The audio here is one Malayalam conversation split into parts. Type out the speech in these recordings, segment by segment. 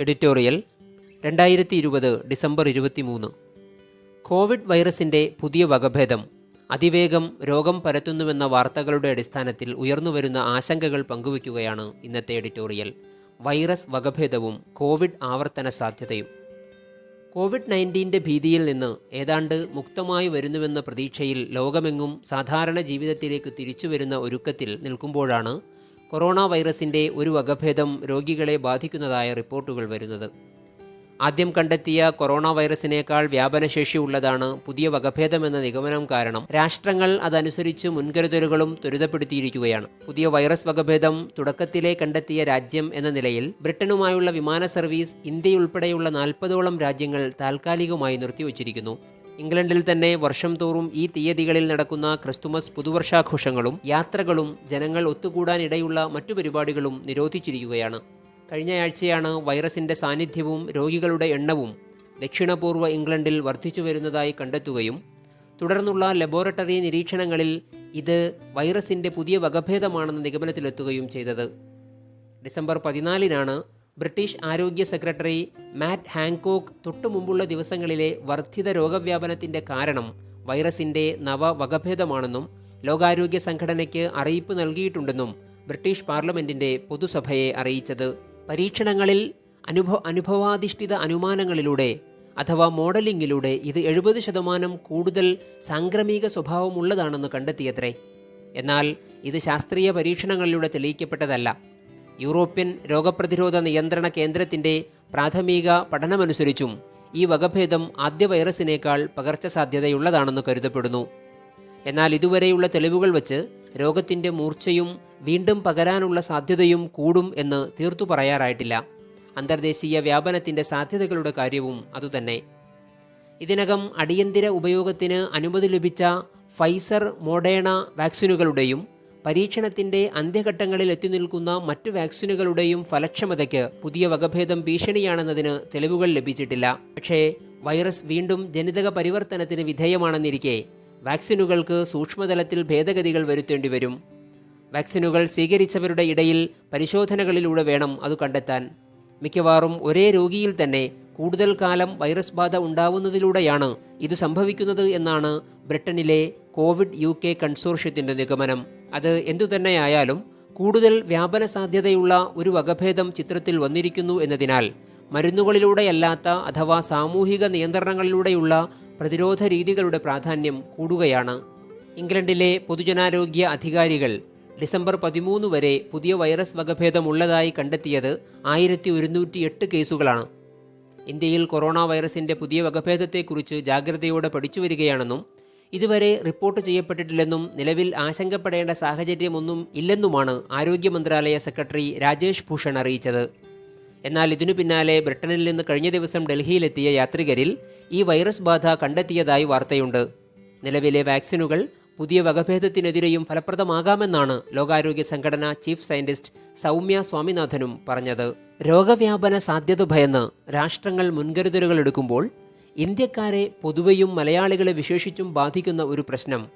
എഡിറ്റോറിയൽ രണ്ടായിരത്തി ഇരുപത് ഡിസംബർ ഇരുപത്തിമൂന്ന്. കോവിഡ് വൈറസിന്റെ പുതിയ വകഭേദം അതിവേഗം രോഗം പരത്തുന്നുവെന്ന വാർത്തകളുടെ അടിസ്ഥാനത്തിൽ ഉയർന്നുവരുന്ന ആശങ്കകൾ പങ്കുവയ്ക്കുകയാണ് ഇന്നത്തെ എഡിറ്റോറിയൽ. വൈറസ് വകഭേദവും കോവിഡ് ആവർത്തന സാധ്യതയും. കോവിഡ് നയന്റീന്റെ ഭീതിയിൽ നിന്ന് ഏതാണ്ട് മുക്തമായി വരുന്നുവെന്ന പ്രതീക്ഷയിൽ ലോകമെങ്ങും സാധാരണ ജീവിതത്തിലേക്ക് തിരിച്ചു തിരിച്ചുവരുന്ന ഒരുക്കത്തിൽ നിൽക്കുമ്പോഴാണ് കൊറോണ വൈറസിന്റെ ഒരു വകഭേദം രോഗികളെ ബാധിക്കുന്നതായ റിപ്പോർട്ടുകൾ വരുന്നത്. ആദ്യം കണ്ടെത്തിയ കൊറോണ വൈറസിനേക്കാൾ വ്യാപനശേഷിയുള്ളതാണ് പുതിയ വകഭേദമെന്ന നിഗമനം കാരണം രാഷ്ട്രങ്ങൾ അതനുസരിച്ച് മുൻകരുതലുകളും ത്വരിതപ്പെടുത്തിയിരിക്കുകയാണ്. പുതിയ വൈറസ് വകഭേദം തുടക്കത്തിലെ കണ്ടെത്തിയ രാജ്യം എന്ന നിലയിൽ ബ്രിട്ടനുമായുള്ള വിമാന സർവീസ് ഇന്ത്യയുൾപ്പെടെയുള്ള നാൽപ്പതോളം രാജ്യങ്ങൾ താൽക്കാലികമായി നിർത്തിവച്ചിരിക്കുന്നു. ഇംഗ്ലണ്ടിൽ തന്നെ വർഷം തോറും ഈ തീയതികളിൽ നടക്കുന്ന ക്രിസ്തുമസ് പുതുവർഷാഘോഷങ്ങളും യാത്രകളും ജനങ്ങൾ ഒത്തുകൂടാനിടയുള്ള മറ്റു പരിപാടികളും നിരോധിച്ചിരിക്കുകയാണ്. കഴിഞ്ഞയാഴ്ചയാണ് വൈറസിന്റെ സാന്നിധ്യവും രോഗികളുടെ എണ്ണവും ദക്ഷിണപൂർവ ഇംഗ്ലണ്ടിൽ വർദ്ധിച്ചു വരുന്നതായി കണ്ടെത്തുകയും തുടർന്നുള്ള ലബോറട്ടറി നിരീക്ഷണങ്ങളിൽ ഇത് വൈറസിന്റെ പുതിയ വകഭേദമാണെന്ന് നിഗമനത്തിലെത്തുകയും ചെയ്തത്. ഡിസംബർ പതിനാലിനാണ് ബ്രിട്ടീഷ് ആരോഗ്യ സെക്രട്ടറി മാറ്റ് ഹാങ്കോക്ക് തൊട്ടു മുമ്പുള്ള ദിവസങ്ങളിലെ വർദ്ധിത രോഗവ്യാപനത്തിന്റെ കാരണം വൈറസിന്റെ നവവകഭേദമാണെന്നും ലോകാരോഗ്യ സംഘടനയ്ക്ക് അറിയിപ്പ് നൽകിയിട്ടുണ്ടെന്നും ബ്രിട്ടീഷ് പാർലമെന്റിന്റെ പൊതുസഭയെ അറിയിച്ചത്. പരീക്ഷണങ്ങളിൽ അനുഭവ അനുഭവാധിഷ്ഠിത അനുമാനങ്ങളിലൂടെ അഥവാ മോഡലിംഗിലൂടെ ഇത് എഴുപത് ശതമാനം കൂടുതൽ സാംക്രമിക സ്വഭാവമുള്ളതാണെന്ന് കണ്ടെത്തിയത്രേ. എന്നാൽ ഇത് ശാസ്ത്രീയ പരീക്ഷണങ്ങളിലൂടെ തെളിയിക്കപ്പെട്ടതല്ല. യൂറോപ്യൻ രോഗപ്രതിരോധ നിയന്ത്രണ കേന്ദ്രത്തിന്റെ പ്രാഥമിക പഠനമനുസരിച്ചും ഈ വകഭേദം ആദ്യ വൈറസിനേക്കാൾ പകർച്ച സാധ്യതയുള്ളതാണെന്ന് കരുതപ്പെടുന്നു. എന്നാൽ ഇതുവരെയുള്ള തെളിവുകൾ വച്ച് രോഗത്തിന്റെ മൂർച്ചയും വീണ്ടും പകരാനുള്ള സാധ്യതയും കൂടും എന്ന് തീർത്തു പറയാറായിട്ടില്ല. അന്തർദേശീയ വ്യാപനത്തിന്റെ സാധ്യതകളുടെ കാര്യവും അതുതന്നെ. ഇതിനകം അടിയന്തര ഉപയോഗത്തിന് അനുമതി ലഭിച്ച ഫൈസർ മോഡേണ വാക്സിനുകളുടെയും പരീക്ഷണത്തിന്റെ അന്ത്യഘട്ടങ്ങളിൽ എത്തി നിൽക്കുന്ന മറ്റു വാക്സിനുകളുടെയും ഫലക്ഷമതയ്ക്ക് പുതിയ വകഭേദം ഭീഷണിയാണെന്നതിന് തെളിവുകൾ ലഭിച്ചിട്ടില്ല. പക്ഷേ വൈറസ് വീണ്ടും ജനിതക പരിവർത്തനത്തിന് വിധേയമാണെന്നിരിക്കെ വാക്സിനുകൾക്ക് സൂക്ഷ്മതലത്തിൽ ഭേദഗതികൾ വരുത്തേണ്ടി വരും. വാക്സിനുകൾ സ്വീകരിച്ചവരുടെ ഇടയിൽ പരിശോധനകളിലൂടെ വേണം അത് കണ്ടെത്താൻ. മിക്കവാറും ഒരേ രോഗിയിൽ തന്നെ കൂടുതൽ കാലം വൈറസ് ബാധ ഉണ്ടാവുന്നതിലൂടെയാണ് ഇത് സംഭവിക്കുന്നത് എന്നാണ് ബ്രിട്ടനിലെ കോവിഡ് യു കെ കൺസോർഷ്യത്തിന്റെ നിഗമനം. അത് എന്തുതന്നെയായാലും കൂടുതൽ വ്യാപന സാധ്യതയുള്ള ഒരു വകഭേദം ചിത്രത്തിൽ വന്നിരിക്കുന്നു എന്നതിനാൽ മരുന്നുകളിലൂടെയല്ലാത്ത അഥവാ സാമൂഹിക നിയന്ത്രണങ്ങളിലൂടെയുള്ള പ്രതിരോധ രീതികളുടെ പ്രാധാന്യം കൂടുകയാണ്. ഇംഗ്ലണ്ടിലെ പൊതുജനാരോഗ്യ അധികാരികൾ ഡിസംബർ പതിമൂന്ന് വരെ പുതിയ വൈറസ് വകഭേദമുള്ളതായി കണ്ടെത്തിയത് ആയിരത്തി ഒരുന്നൂറ്റി എട്ട് കേസുകളാണ്. ഇന്ത്യയിൽ കൊറോണ വൈറസിന്റെ പുതിയ വകഭേദത്തെക്കുറിച്ച് ജാഗ്രതയോടെ പഠിച്ചു വരികയാണെന്നും ഇതുവരെ റിപ്പോർട്ട് ചെയ്യപ്പെട്ടിട്ടില്ലെന്നും നിലവിൽ ആശങ്കപ്പെടേണ്ട സാഹചര്യമൊന്നും ഇല്ലെന്നുമാണ് ആരോഗ്യ മന്ത്രാലയ സെക്രട്ടറി രാജേഷ് ഭൂഷൺ അറിയിച്ചത്. എന്നാൽ ഇതിനു പിന്നാലെ ബ്രിട്ടനിൽ നിന്ന് കഴിഞ്ഞ ദിവസം ഡൽഹിയിലെത്തിയ യാത്രികരിൽ ഈ വൈറസ് ബാധ കണ്ടെത്തിയതായി വാർത്തയുണ്ട്. നിലവിലെ വാക്സിനുകൾ പുതിയ വകഭേദത്തിനെതിരെയും ഫലപ്രദമാകാമെന്നാണ് ലോകാരോഗ്യ സംഘടന ചീഫ് സയന്റിസ്റ്റ് സൗമ്യ സ്വാമിനാഥനും പറഞ്ഞത്. രോഗവ്യാപന സാധ്യത ഭയന്ന് രാഷ്ട്രങ്ങൾ മുൻകരുതലുകൾ എടുക്കുമ്പോൾ ഇന്ത്യക്കാരെ പൊതുവെയും മലയാളികളെ വിശേഷിച്ചും ബാധിക്കുന്ന ഒരു പ്രശ്നം.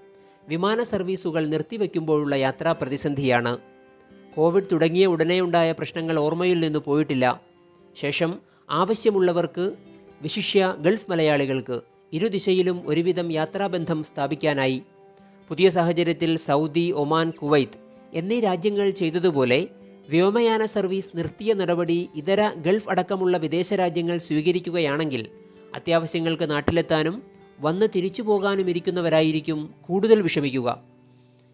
വിമാന സർവീസുകൾ നിർത്തിവെക്കുമ്പോഴുള്ള യാത്രാ പ്രതിസന്ധിയാണ്. കോവിഡ് തുടങ്ങിയ ഉടനെയുണ്ടായ പ്രശ്നങ്ങൾ ഓർമ്മയിൽ നിന്ന് പോയിട്ടില്ല. ശേഷം ആവശ്യമുള്ളവർക്ക് വിശിഷ്യ ഗൾഫ് മലയാളികൾക്ക് ഇരുദിശയിലും ഒരുവിധം യാത്രാബന്ധം സ്ഥാപിക്കാനായി. പുതിയ സാഹചര്യത്തിൽ സൗദി ഒമാൻ കുവൈത്ത് എന്നീ രാജ്യങ്ങൾ ചെയ്തതുപോലെ വ്യോമയാന സർവീസ് നിർത്തിയ നടപടി ഇതര ഗൾഫ് അടക്കമുള്ള വിദേശ രാജ്യങ്ങൾ സ്വീകരിക്കുകയാണെങ്കിൽ അത്യാവശ്യങ്ങൾക്ക് നാട്ടിലെത്താനും വന്ന് തിരിച്ചു പോകാനും ഇരിക്കുന്നവരായിരിക്കും കൂടുതൽ വിഷമിക്കുക.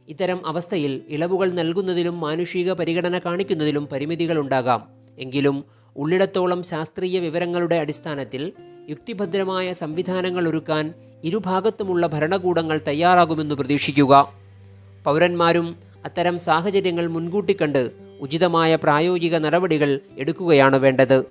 ഇത്തരം അവസ്ഥയിൽ ഇളവുകൾ നൽകുന്നതിലും മാനുഷിക പരിഗണന കാണിക്കുന്നതിലും പരിമിതികളുണ്ടാകാം എങ്കിലും ഉള്ളിടത്തോളം ശാസ്ത്രീയ വിവരങ്ങളുടെ അടിസ്ഥാനത്തിൽ യുക്തിഭദ്രമായ സംവിധാനങ്ങൾ ഒരുക്കാൻ ഇരുഭാഗത്തുമുള്ള ഭരണകൂടങ്ങൾ തയ്യാറാകുമെന്ന് പ്രതീക്ഷിക്കുക. പൗരന്മാരും അത്തരം സാഹചര്യങ്ങൾ മുൻകൂട്ടി കണ്ട് ഉചിതമായ പ്രായോഗിക നടപടികൾ എടുക്കുകയാണ് വേണ്ടത്.